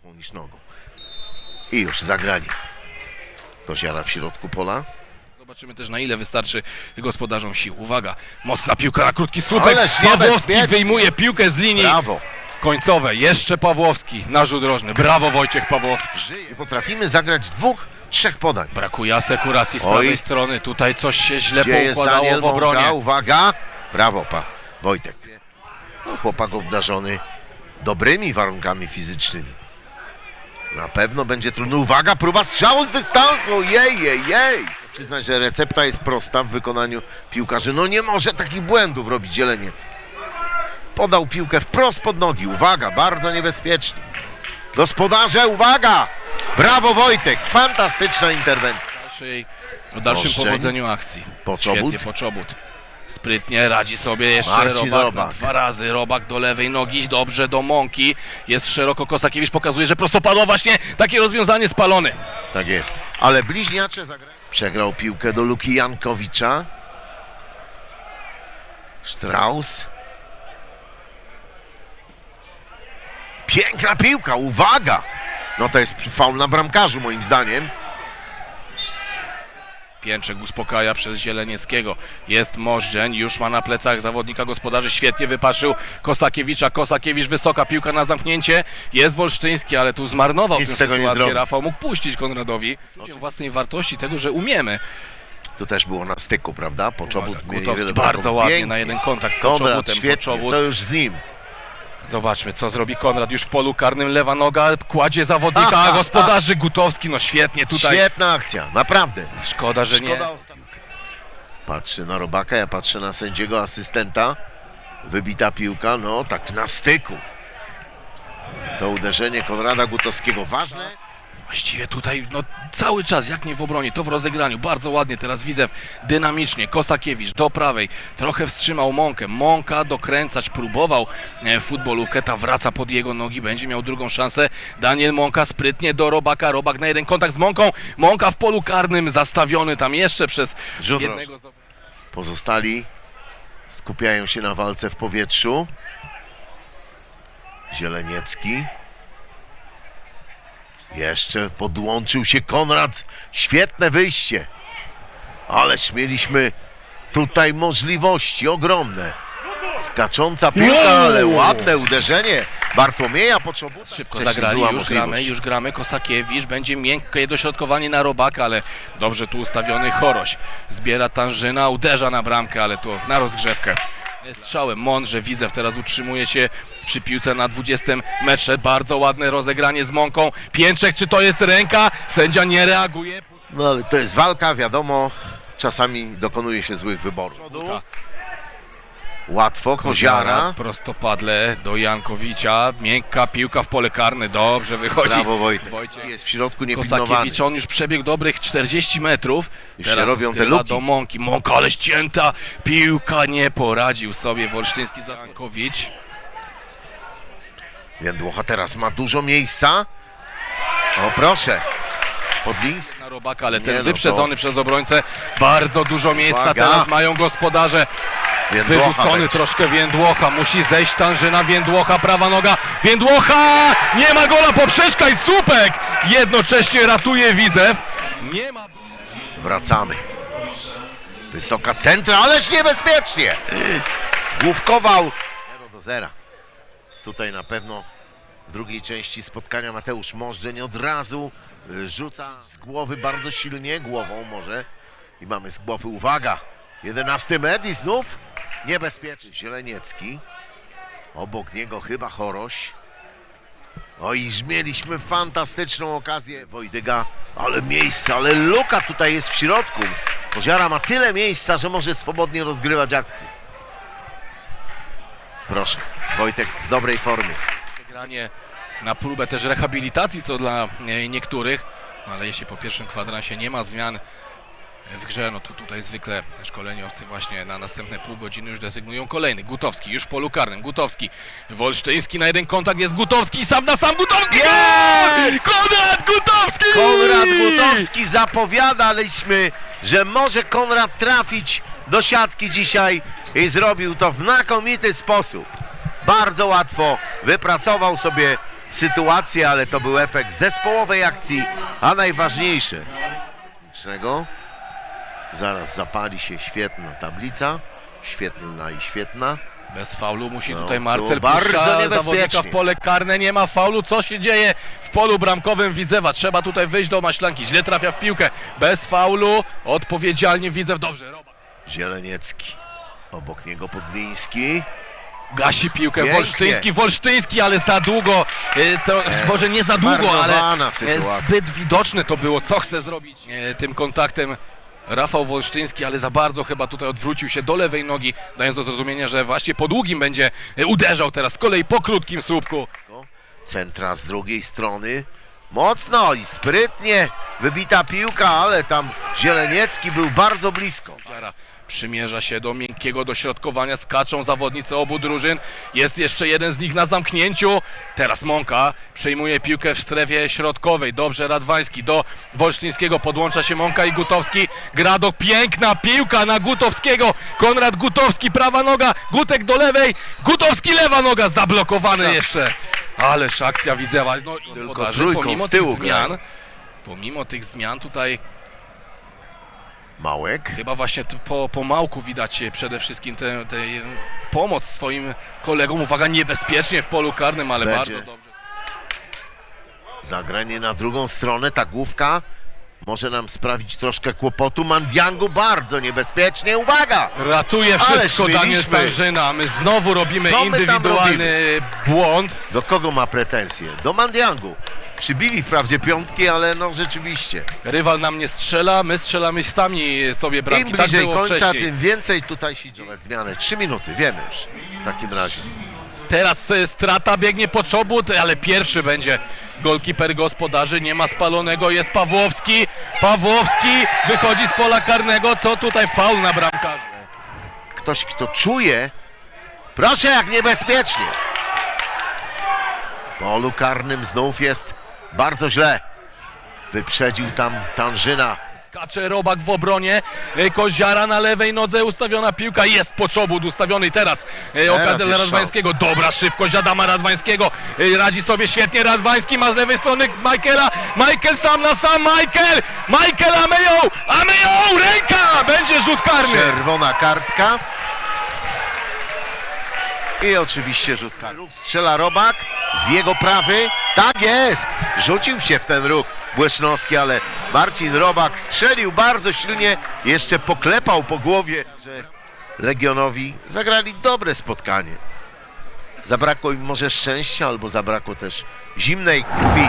głową niż nogą. I już zagrali. Koziara w środku pola. Zobaczymy też na ile wystarczy gospodarzom sił. Uwaga, mocna piłka na krótki słupek. Ależ Pawłowski niebezpiecznie. wyjmuje piłkę z linii Brawo. końcowej. Jeszcze Pawłowski na rzut rożny. Brawo Wojciech Pawłowski. Żyje. Potrafimy zagrać dwóch, trzech podań. Brakuje asekuracji z Oj. prawej strony. Tutaj coś się źle Gdzie jest poukładało Daniel w obronie. Mąka? Uwaga. Brawo, pa. Wojtek. No, chłopak obdarzony dobrymi warunkami fizycznymi. Na pewno będzie trudno. Uwaga, próba strzału z dystansu. Jej, jej, jej. Przyznać, że recepta jest prosta w wykonaniu piłkarzy. No nie może takich błędów robić Zieleniecki. Podał piłkę wprost pod nogi. Uwaga, bardzo niebezpiecznie. Gospodarze, uwaga! Brawo Wojtek, fantastyczna interwencja. dalszej, o dalszym Oszczeń. powodzeniu akcji. Poczobut. Świetnie, Poczobut. Sprytnie radzi sobie jeszcze Marcin Robak, Robak. Dwa razy. Robak do lewej nogi, dobrze do Mąki. Jest szeroko, Kosakiewicz pokazuje, że prostopadło właśnie takie rozwiązanie spalony. Tak jest. Ale bliźniacze zagrali. Przegrał piłkę do Luki Jankowicza. Strauss. Piękna piłka, uwaga! No to jest faul na bramkarzu moim zdaniem. Pięczek uspokaja przez Zielenieckiego. Jest Możdżeń, już ma na plecach zawodnika gospodarzy. Świetnie wypatrzył Kosakiewicza. Kosakiewicz, wysoka piłka na zamknięcie. Jest Wolsztyński, ale tu zmarnował Nic tę z tego nie sytuację. zrobił. Rafał mógł puścić Konradowi. Poczuciem własnej wartości tego, że umiemy. To też było na styku, prawda? Poczobut Uwaga, Gutowski bardzo ładnie na jeden kontakt z Koczobutem. świetnie, Koczobut. to już z nim. Zobaczmy, co zrobi Konrad już w polu karnym. Lewa noga kładzie zawodnika, a gospodarzy Gutowski. No świetnie tutaj. Świetna akcja, naprawdę. Szkoda, że nie. Szkoda ostatnio. Patrzy na Robaka, ja patrzę na sędziego asystenta. Wybita piłka, no tak na styku. To uderzenie Konrada Gutowskiego ważne. Właściwie tutaj no, cały czas, jak nie w obronie, to w rozegraniu. Bardzo ładnie teraz widzę dynamicznie. Kosakiewicz do prawej, trochę wstrzymał Mąkę. Mąka dokręcać próbował e, futbolówkę, ta wraca pod jego nogi, będzie miał drugą szansę. Daniel Mąka sprytnie do Robaka. Robak na jeden kontakt z Mąką. Mąka w polu karnym, zastawiony tam jeszcze przez Rzut jednego. Pozostali skupiają się na walce w powietrzu. Zieleniecki. Jeszcze podłączył się Konrad. Świetne wyjście. Ależ mieliśmy tutaj możliwości ogromne. Skacząca piłka, ale ładne uderzenie. Bartłomieja Poczobuta. Szybko Wcześniej zagrali, była już możliwość. gramy, już gramy. Kosakiewicz będzie miękkie dośrodkowanie na Robaka, ale dobrze tu ustawiony Choroś. Zbiera Tanżyna, uderza na bramkę, ale tu na rozgrzewkę. Strzałem mądrze Widzew teraz utrzymuje się przy piłce na 20 metrze. Bardzo ładne rozegranie z Mąką. Pięczek, czy to jest ręka? Sędzia nie reaguje. No ale to jest walka, wiadomo. Czasami dokonuje się złych wyborów. Łatwo, Koziara. prostopadle do Jankowicza. Miękka piłka w pole karne. Dobrze wychodzi. Brawo Wojtek. Wojciech. Jest w środku niepilnowany. Kosakiewicz, on już przebiegł dobrych 40 metrów. Już się robią te luki. do Mąki. Mąka, ale ścięta. Piłka nie poradził sobie Wolsztyński Zankowicz. Więdłocha teraz ma dużo miejsca. O proszę. Podliński. Na Robaka, ale Nie ten no, wyprzedzony przez obrońcę. Bardzo dużo miejsca Uwaga. teraz mają gospodarze. Więdłocha Wyrzucony będzie. troszkę Więdłocha. Musi zejść Tanżyna. Więdłocha, prawa noga. Więdłocha! Nie ma gola, poprzeczka i słupek! Jednocześnie ratuje Widzew. Nie ma... Wracamy. Wysoka centra, ależ niebezpiecznie. Główkował. 0 do 0. Więc tutaj na pewno w drugiej części spotkania Mateusz Możdżeń od razu y, rzuca z głowy bardzo silnie, głową może. I mamy z głowy, uwaga, 11 metr i znów niebezpieczny Zieleniecki. Obok niego chyba Choroś. O iż mieliśmy fantastyczną okazję Wojdyga, ale miejsce, ale luka tutaj jest w środku. Koziara ma tyle miejsca, że może swobodnie rozgrywać akcję. Proszę, Wojtek w dobrej formie. Granie na próbę też rehabilitacji, co dla e, niektórych, ale jeśli po pierwszym kwadransie nie ma zmian w grze, no to tutaj zwykle szkoleniowcy właśnie na następne pół godziny już desygnują kolejny. Gutowski już w polu karnym. Gutowski, Wolsztyński na jeden kontakt jest Gutowski, sam na sam Gutowski! Gol! Konrad Gutowski! Konrad Gutowski zapowiadaliśmy, że może Konrad trafić do siatki dzisiaj i zrobił to w znakomity sposób. Bardzo łatwo wypracował sobie sytuację, ale to był efekt zespołowej akcji, a najważniejsze technicznego. Zaraz zapali się świetna tablica, świetna i świetna. Bez faulu musi No, tutaj tu Marcel bardzo zawodnika w pole karne. Nie ma faulu. Co się dzieje w polu bramkowym Widzewa? Trzeba tutaj wyjść do maślanki. Źle trafia w piłkę. Bez faulu. Odpowiedzialnie Widzew. Dobrze. Robak. Zieleniecki, obok niego Podliński. Gasi piłkę Pięknie. Wolsztyński, Wolsztyński, ale za długo, e, to, może nie za długo, ale e, sytuacja. zbyt widoczne to było, co chce zrobić e, tym kontaktem Rafał Wolsztyński, ale za bardzo chyba tutaj odwrócił się do lewej nogi, dając do zrozumienia, że właśnie po długim będzie uderzał teraz, z kolei po krótkim słupku. Centra z drugiej strony. Mocno i sprytnie wybita piłka, ale tam Zieleniecki był bardzo blisko. Przymierza się do miękkiego dośrodkowania, skaczą zawodnicy obu drużyn. Jest jeszcze jeden z nich na zamknięciu. Teraz Mąka przejmuje piłkę w strefie środkowej. Dobrze Radwański do Wolsztyńskiego podłącza się Mąka i Gutowski. Gradok, piękna piłka na Gutowskiego. Konrad Gutowski, prawa noga, Gutek do lewej, Gutowski lewa noga, zablokowany Za- jeszcze. Ależ akcja Widzewa. No, gospodarzy, trójką pomimo z tyłu tych zmian, grają. pomimo tych zmian tutaj Małek. Chyba właśnie po, po Małku widać przede wszystkim tę tę, pomoc swoim kolegom. Uwaga, niebezpiecznie w polu karnym, ale Będzie. bardzo dobrze. Zagranie na drugą stronę, ta główka może nam sprawić troszkę kłopotu. Mandiangu bardzo niebezpiecznie, uwaga! Ratuje wszystko Daniel. Starzyna. My znowu robimy Co indywidualny błąd. Do kogo ma pretensje? Do Mandiangu. Przybili wprawdzie piątki, ale no rzeczywiście. Rywal nam nie strzela, my strzelamy sami sobie bramki. Im tak bliżej było końca, wcześniej. tym więcej tutaj się dzieje. Zmiany. Trzy minuty, wiemy już w takim razie. Teraz e, strata biegnie po czobut, ale pierwszy będzie golkiper gospodarzy. Nie ma spalonego, jest Pawłowski. Pawłowski wychodzi z pola karnego. Co tutaj faul na bramkarzu? Ktoś, kto czuje, proszę jak niebezpiecznie. W polu karnym znów jest bardzo źle. Wyprzedził tam Tanżyna. Skacze Robak w obronie, e, Koziara na lewej nodze, ustawiona piłka, jest poczobut ustawiony teraz, e, okazja dla Radwańskiego, dobra szybkość Adama Radwańskiego, e, radzi sobie świetnie Radwański, ma z lewej strony Michaela, Michael sam na sam, Michael, Michael Ameją, Ameją, ręka, będzie rzut karny. Czerwona kartka. I oczywiście rzut karny. Strzela Robak w jego prawy. Tak jest! Rzucił się w ten ruch Błesznowski, ale Marcin Robak strzelił bardzo silnie. Jeszcze poklepał po głowie, że Legionowi zagrali dobre spotkanie. Zabrakło im może szczęścia, albo zabrakło też zimnej krwi.